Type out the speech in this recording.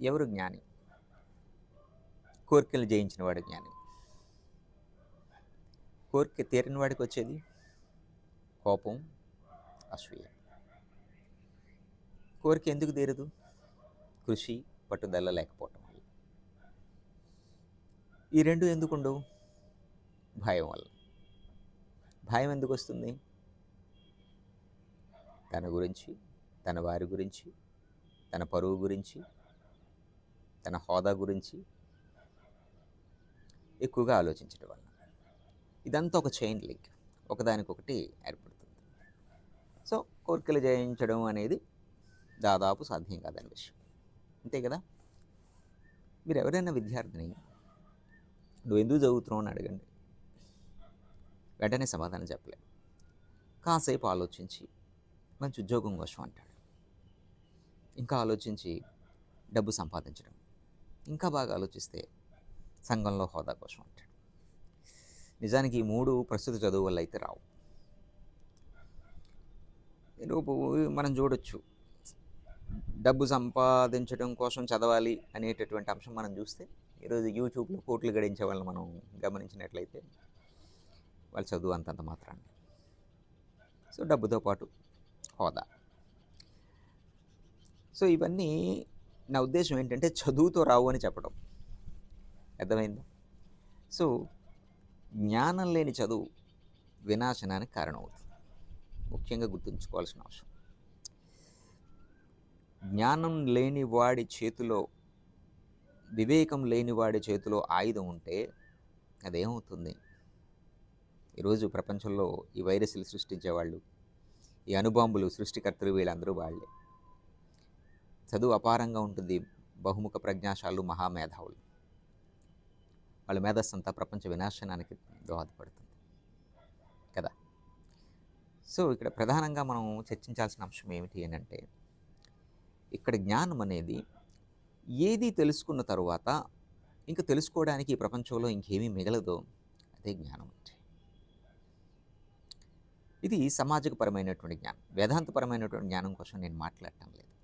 ఎవరు జ్ఞాని? కోరికలు జయించిన వాడు జ్ఞాని. కోరిక తీరిన వాడికి వచ్చేది? కోపం అసూయ. కోరిక ఎందుకు తీరదు? కృషి పట్టుదల లేకపోవటం వల్ల. ఈ రెండు ఎందుకు ఉండవు? భయం వల్ల. భయం ఎందుకు వస్తుంది? తన గురించి తన వారి గురించి తన పరువు గురించి తన హోదా గురించి ఎక్కువగా ఆలోచించడం వల్ల. ఇదంతా ఒక చైన్ లింక్ ఒకదానికొకటి ఏర్పడుతుంది. సో కోరికలు జయించడం అనేది దాదాపు సాధ్యం కాదని విషయం. అంతే కదా? మీరు ఎవరైనా విద్యార్థిని నువ్వు ఎందుకు చదువుతున్నావు అని అడగండి. వెంటనే సమాధానం చెప్పలే. కాసేపు ఆలోచించి మంచి ఉద్యోగం కోసం అంటాడు. ఇంకా ఆలోచించి డబ్బు సంపాదించడం. ఇంకా బాగా ఆలోచిస్తే సంఘంలో హోదా కోసం అంటాడు. నిజానికి ఈ మూడు ప్రస్తుత చదువు వల్ల అయితే రావు. మనం చూడొచ్చు. డబ్బు సంపాదించడం కోసం చదవాలి అనేటటువంటి అంశం మనం చూస్తే ఈరోజు యూట్యూబ్లో కోట్లు గడించే వాళ్ళని మనం గమనించినట్లయితే వాళ్ళు చదువు అంతంత మాత్రాన్ని. సో డబ్బుతో పాటు హోదా. సో ఇవన్నీ నా ఉద్దేశం ఏంటంటే చదువుతో రావు అని చెప్పడం. అర్థమైందా? సో జ్ఞానం లేని చదువు వినాశనానికి కారణమవుతుంది. ముఖ్యంగా గుర్తుంచుకోవాల్సిన అవసరం. జ్ఞానం లేని వాడి చేతిలో వివేకం లేని వాడి చేతిలో ఆయుధం ఉంటే అదేమవుతుంది? ఈరోజు ప్రపంచంలో ఈ వైరస్లు సృష్టించేవాళ్ళు ఈ అణుబాంబులు సృష్టికర్తలు వీళ్ళందరూ వాళ్ళే. చదువు అపారంగా ఉంటుంది. బహుముఖ ప్రజ్ఞాశాలు మహామేధావులు. వాళ్ళ మేధస్సు అంతా ప్రపంచ వినాశనానికి దోహదపడుతుంది. కదా? సో ఇక్కడ ప్రధానంగా మనం చర్చించాల్సిన అంశం ఏమిటి అని అంటే ఇక్కడ జ్ఞానం అనేది ఏది తెలుసుకున్న తరువాత ఇంకా తెలుసుకోవడానికి ఈ ప్రపంచంలో ఇంకేమీ మిగలదో. అదే జ్ఞానం అంటే. ఇది సమాజకపరమైనటువంటి జ్ఞానం. వేదాంతపరమైనటువంటి జ్ఞానం కోసం నేను మాట్లాడటం లేదు.